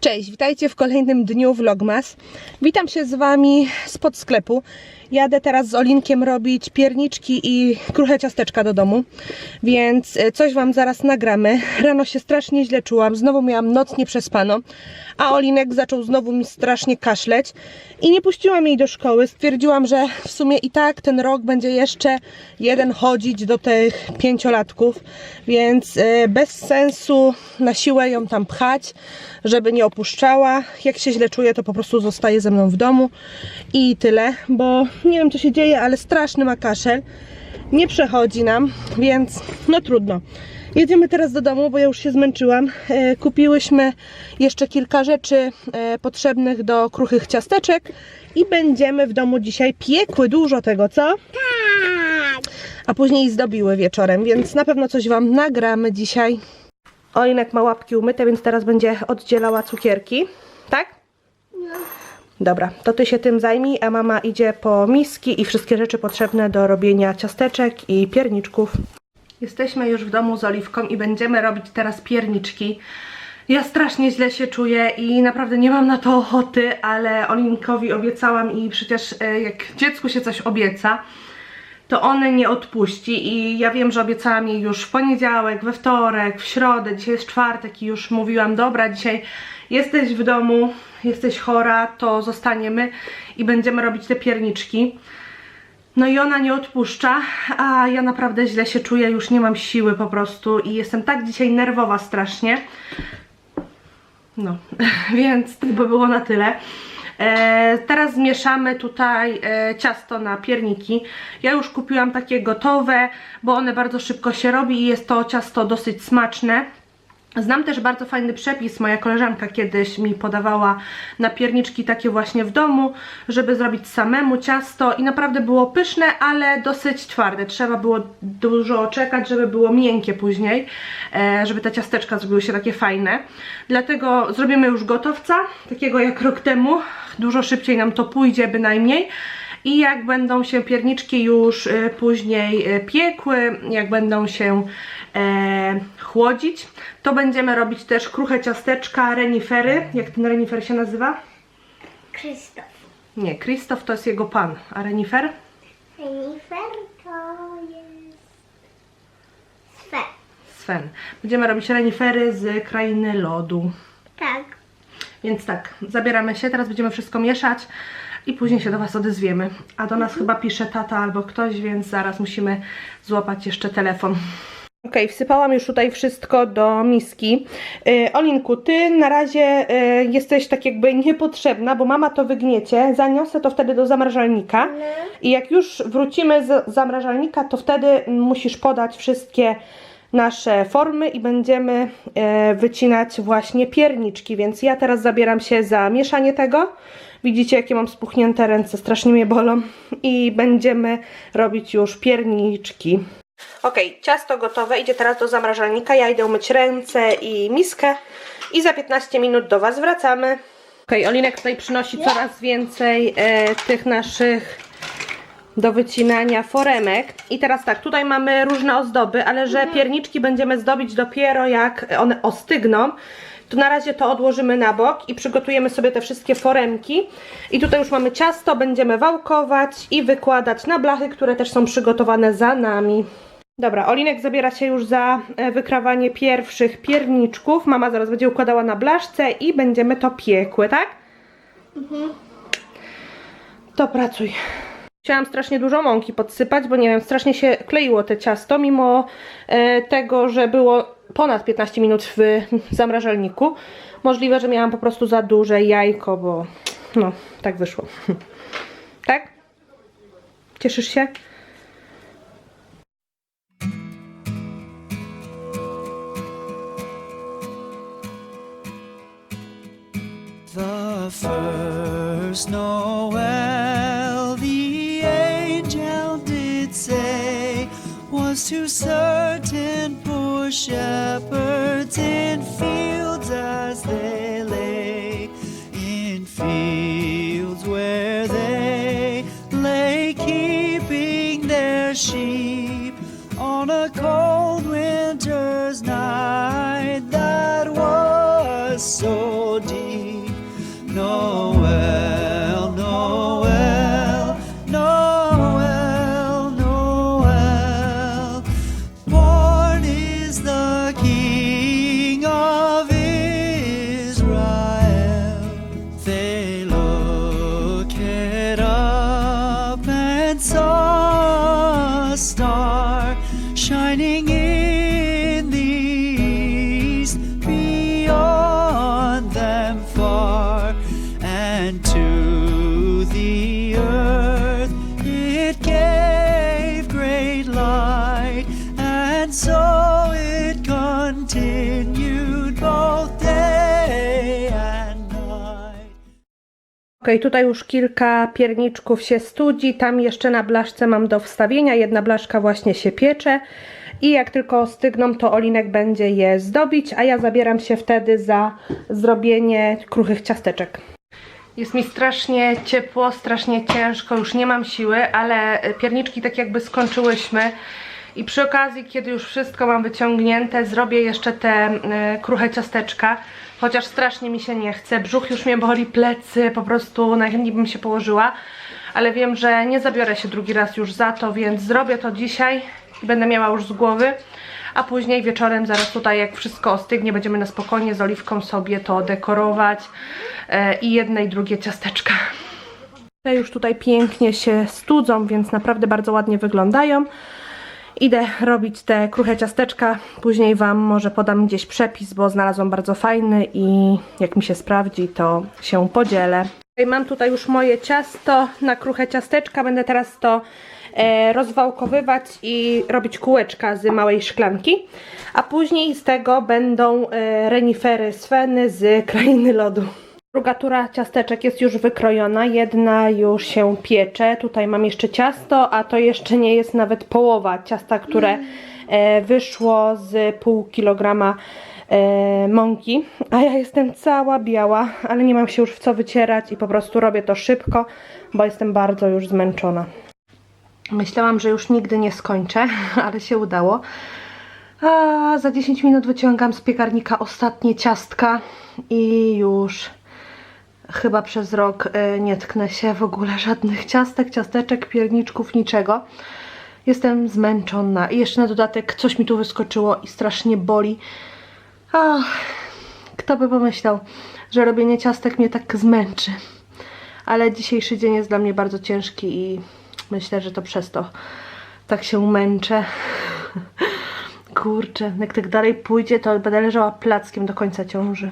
Cześć, witajcie w kolejnym dniu Vlogmas. Witam się z Wami spod sklepu. Jadę teraz z Olinkiem robić pierniczki i kruche ciasteczka do domu, więc e, coś Wam zaraz nagramy. Rano się strasznie źle czułam, znowu miałam noc nieprzespano, a Olinek zaczął znowu mi strasznie kaszleć i nie puściłam jej do szkoły. Stwierdziłam, że w sumie i tak ten rok będzie jeszcze jeden chodzić do tych pięciolatków, więc e, bez sensu na siłę ją tam pchać, żeby nie opuszczała. Jak się źle czuje, to po prostu zostaje ze mną w domu i tyle, bo nie wiem co się dzieje, ale straszny ma kaszel. Nie przechodzi nam, więc no trudno. Jedziemy teraz do domu, bo ja już się zmęczyłam. E, kupiłyśmy jeszcze kilka rzeczy e, potrzebnych do kruchych ciasteczek i będziemy w domu dzisiaj piekły dużo tego, co? Tak. A później zdobiły wieczorem, więc na pewno coś Wam nagramy dzisiaj. Olinek ma łapki umyte, więc teraz będzie oddzielała cukierki, tak? Dobra, to Ty się tym zajmij, a mama idzie po miski i wszystkie rzeczy potrzebne do robienia ciasteczek i pierniczków. Jesteśmy już w domu z Oliwką i będziemy robić teraz pierniczki. Ja strasznie źle się czuję i naprawdę nie mam na to ochoty, ale Olinkowi obiecałam i przecież e, jak dziecku się coś obieca, to on nie odpuści i ja wiem, że obiecałam jej już w poniedziałek, we wtorek, w środę, dzisiaj jest czwartek i już mówiłam, dobra, dzisiaj jesteś w domu, jesteś chora, to zostaniemy i będziemy robić te pierniczki. No i ona nie odpuszcza, a ja naprawdę źle się czuję, już nie mam siły po prostu i jestem tak dzisiaj nerwowa strasznie. No, więc to by było na tyle. E, teraz zmieszamy tutaj e, ciasto na pierniki. Ja już kupiłam takie gotowe, bo one bardzo szybko się robi i jest to ciasto dosyć smaczne. Znam też bardzo fajny przepis, moja koleżanka kiedyś mi podawała na pierniczki takie właśnie w domu, żeby zrobić samemu ciasto i naprawdę było pyszne, ale dosyć twarde. Trzeba było dużo czekać, żeby było miękkie później, e, żeby te ciasteczka zrobiły się takie fajne. Dlatego zrobimy już gotowca, takiego jak rok temu. Dużo szybciej nam to pójdzie bynajmniej. I jak będą się pierniczki już y, później y, piekły, jak będą się e, chłodzić, to będziemy robić też kruche ciasteczka, renifery. Jak ten renifer się nazywa? Krzysztof. Nie, Krzysztof to jest jego pan, a renifer? Jennifer to jest Swe. Sven. Będziemy robić renifery z krainy lodu. Więc tak, zabieramy się, teraz będziemy wszystko mieszać i później się do Was odezwiemy. A do nas chyba pisze tata albo ktoś, więc zaraz musimy złapać jeszcze telefon. Ok, wsypałam już tutaj wszystko do miski. Yy, Olinku, ty na razie yy, jesteś tak jakby niepotrzebna, bo mama to wygniecie. Zaniosę to wtedy do zamrażalnika. I jak już wrócimy z zamrażalnika, to wtedy musisz podać wszystkie nasze formy i będziemy e, wycinać właśnie pierniczki, więc ja teraz zabieram się za mieszanie tego. Widzicie jakie mam spuchnięte ręce, strasznie mnie bolą i będziemy robić już pierniczki. Ok, ciasto gotowe, idzie teraz do zamrażalnika, ja idę umyć ręce i miskę i za 15 minut do Was wracamy. Ok, Olinek tutaj przynosi coraz więcej e, tych naszych do wycinania foremek. I teraz tak, tutaj mamy różne ozdoby, ale że pierniczki będziemy zdobić dopiero jak one ostygną, to na razie to odłożymy na bok i przygotujemy sobie te wszystkie foremki. I tutaj już mamy ciasto, będziemy wałkować i wykładać na blachy, które też są przygotowane za nami. Dobra, Olinek zabiera się już za e, wykrawanie pierwszych pierniczków. Mama zaraz będzie układała na blaszce i będziemy to piekły, tak? To pracuj. Chciałam strasznie dużo mąki podsypać, bo nie wiem, strasznie się kleiło te ciasto, mimo e, tego, że było ponad 15 minut w zamrażalniku. Możliwe, że miałam po prostu za duże jajko, bo no, tak wyszło. tak? Cieszysz się? The first Noel, to certain poor shepherds in fields as they lay, in fields tutaj już kilka pierniczków się studzi, tam jeszcze na blaszce mam do wstawienia, jedna blaszka właśnie się piecze i jak tylko stygną, to Olinek będzie je zdobić, a ja zabieram się wtedy za zrobienie kruchych ciasteczek. Jest mi strasznie ciepło, strasznie ciężko, już nie mam siły, ale pierniczki tak jakby skończyłyśmy. I przy okazji, kiedy już wszystko mam wyciągnięte, zrobię jeszcze te e, kruche ciasteczka. Chociaż strasznie mi się nie chce. Brzuch już mnie boli, plecy, po prostu najchętniej bym się położyła. Ale wiem, że nie zabiorę się drugi raz już za to, więc zrobię to dzisiaj i będę miała już z głowy. A później wieczorem, zaraz tutaj jak wszystko ostygnie, będziemy na spokojnie z oliwką sobie to dekorować. E, I jedne i drugie ciasteczka. Te już tutaj pięknie się studzą, więc naprawdę bardzo ładnie wyglądają. Idę robić te kruche ciasteczka, później Wam może podam gdzieś przepis, bo znalazłam bardzo fajny i jak mi się sprawdzi, to się podzielę. Mam tutaj już moje ciasto na kruche ciasteczka, będę teraz to e, rozwałkowywać i robić kółeczka z małej szklanki, a później z tego będą e, renifery Sveny z Krainy Lodu. Druga tura ciasteczek jest już wykrojona, jedna już się piecze. Tutaj mam jeszcze ciasto, a to jeszcze nie jest nawet połowa ciasta, które e, wyszło z pół kilograma e, mąki. A ja jestem cała biała, ale nie mam się już w co wycierać i po prostu robię to szybko, bo jestem bardzo już zmęczona. Myślałam, że już nigdy nie skończę, ale się udało. A za 10 minut wyciągam z piekarnika ostatnie ciastka i już chyba przez rok y, nie tknę się w ogóle żadnych ciastek, ciasteczek, pierniczków, niczego. Jestem zmęczona i jeszcze na dodatek coś mi tu wyskoczyło i strasznie boli. Ach, kto by pomyślał, że robienie ciastek mnie tak zmęczy. Ale dzisiejszy dzień jest dla mnie bardzo ciężki i myślę, że to przez to tak się męczę. Kurczę, jak tak dalej pójdzie, to będę leżała plackiem do końca ciąży.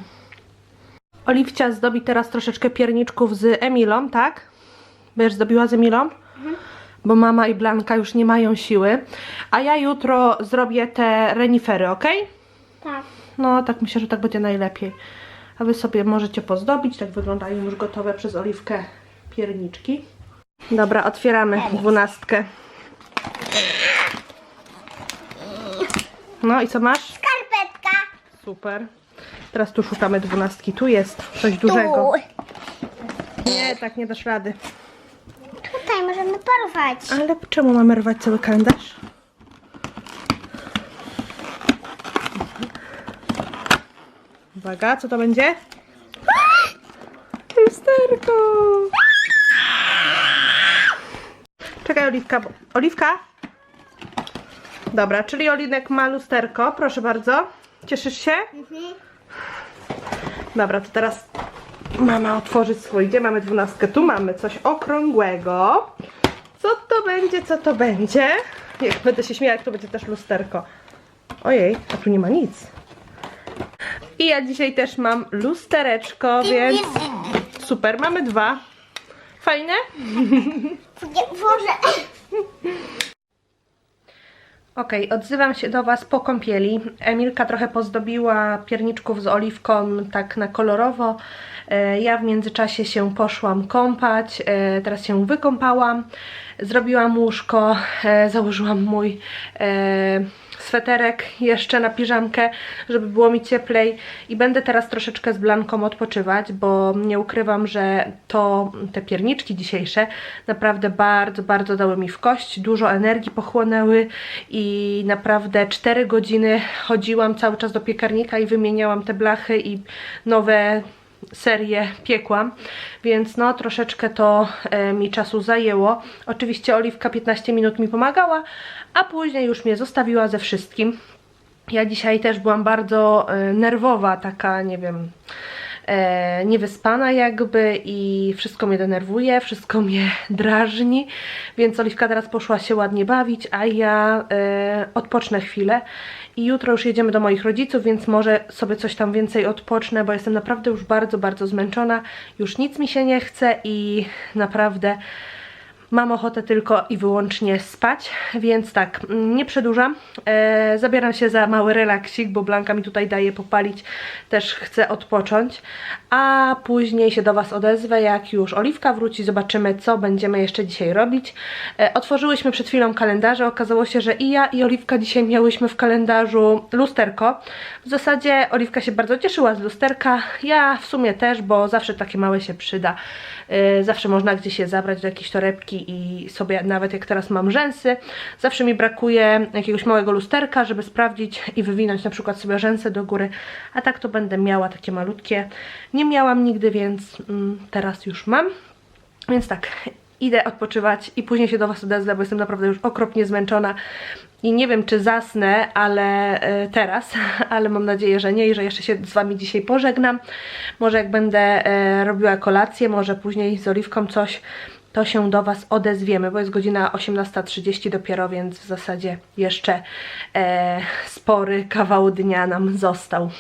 Oliwcia zdobi teraz troszeczkę pierniczków z Emilą, tak? Będziesz zdobiła z Emilą? Bo mama i Blanka już nie mają siły. A ja jutro zrobię te renifery, ok? Tak. No, tak myślę, że tak będzie najlepiej. A wy sobie możecie pozdobić. Tak wyglądają już gotowe przez Oliwkę pierniczki. Dobra, otwieramy dwunastkę. No i co masz? Skarpetka. Super. Teraz tu szukamy dwunastki. Tu jest coś dużego. Nie, tak nie dasz rady. Tutaj możemy porwać. Ale czemu mamy rwać cały kalendarz? Uwaga, co to będzie? Lusterko! Czekaj, Oliwka. bo- Oliwka? Dobra, czyli Olinek ma lusterko. Proszę bardzo. Cieszysz się? Dobra, to teraz mama otworzy swój. Gdzie mamy dwunastkę? Tu mamy coś okrągłego. Co to będzie, co to będzie? Jak będę się śmiała, jak to będzie też lusterko. Ojej, a tu nie ma nic. I ja dzisiaj też mam lustereczko, więc super, mamy dwa. Fajne? Nie, Boże. Okej, odzywam się do Was po kąpieli. Emilka trochę pozdobiła pierniczków z oliwką tak na kolorowo. E, Ja w międzyczasie się poszłam kąpać, e, teraz się wykąpałam, zrobiłam łóżko, e, założyłam mój sweterek jeszcze na piżamkę, żeby było mi cieplej. I będę teraz troszeczkę z Blanką odpoczywać, bo nie ukrywam, że to te pierniczki dzisiejsze naprawdę bardzo, bardzo dały mi w kość, dużo energii pochłonęły i naprawdę 4 godziny chodziłam cały czas do piekarnika i wymieniałam te blachy i nowe serię piekłam, więc no troszeczkę to e, mi czasu zajęło. Oczywiście Oliwka 15 minut mi pomagała, a później już mnie zostawiła ze wszystkim. Ja dzisiaj też byłam bardzo e, nerwowa, taka nie wiem, e, niewyspana jakby i wszystko mnie denerwuje, wszystko mnie drażni, więc Oliwka teraz poszła się ładnie bawić, a ja e, odpocznę chwilę i jutro już jedziemy do moich rodziców, więc może sobie coś tam więcej odpocznę, bo jestem naprawdę już bardzo, bardzo zmęczona, już nic mi się nie chce i naprawdę Mam ochotę tylko i wyłącznie spać, więc tak, nie przedłużam. E, zabieram się za mały relaksik, bo Blanka mi tutaj daje popalić, też chcę odpocząć. A później się do Was odezwę, jak już Oliwka wróci, zobaczymy co będziemy jeszcze dzisiaj robić. E, otworzyłyśmy przed chwilą kalendarze, okazało się, że i ja i Oliwka dzisiaj miałyśmy w kalendarzu lusterko. W zasadzie Oliwka się bardzo cieszyła z lusterka, ja w sumie też, bo zawsze takie małe się przyda. E, zawsze można gdzieś je zabrać do jakiejś torebki i sobie, nawet jak teraz mam rzęsy, zawsze mi brakuje jakiegoś małego lusterka, żeby sprawdzić i wywinąć na przykład sobie rzęsy do góry, a tak to będę miała takie malutkie. Nie miałam nigdy, więc mm, teraz już mam. Więc tak, idę odpoczywać i później się do Was odezwę, bo jestem naprawdę już okropnie zmęczona i nie wiem, czy zasnę, ale e, teraz, ale mam nadzieję, że nie i że jeszcze się z Wami dzisiaj pożegnam. Może jak będę e, robiła kolację, może później z Oliwką coś, to się do Was odezwiemy, bo jest godzina 18.30 dopiero, więc w zasadzie jeszcze e, spory kawał dnia nam został.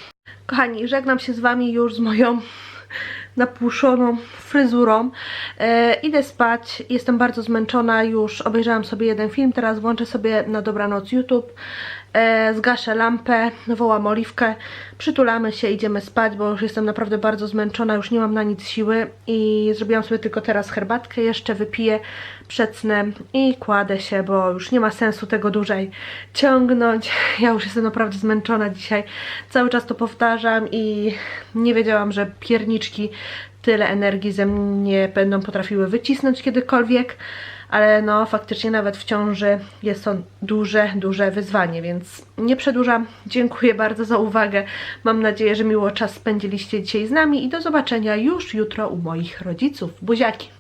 Kochani, żegnam się z Wami już z moją napuszoną fryzurą. E, idę spać, jestem bardzo zmęczona, już obejrzałam sobie jeden film, teraz włączę sobie na dobranoc YouTube, zgaszę lampę, wołam Oliwkę, przytulamy się, idziemy spać, bo już jestem naprawdę bardzo zmęczona, już nie mam na nic siły i zrobiłam sobie tylko teraz herbatkę, jeszcze wypiję przed snem i kładę się, bo już nie ma sensu tego dłużej ciągnąć. Ja już jestem naprawdę zmęczona dzisiaj. Cały czas to powtarzam i nie wiedziałam, że pierniczki tyle energii ze mnie będą potrafiły wycisnąć kiedykolwiek, ale no faktycznie nawet w ciąży jest to duże, duże wyzwanie, więc nie przedłużam. Dziękuję bardzo za uwagę. Mam nadzieję, że miło czas spędziliście dzisiaj z nami i do zobaczenia już jutro u moich rodziców. Buziaki!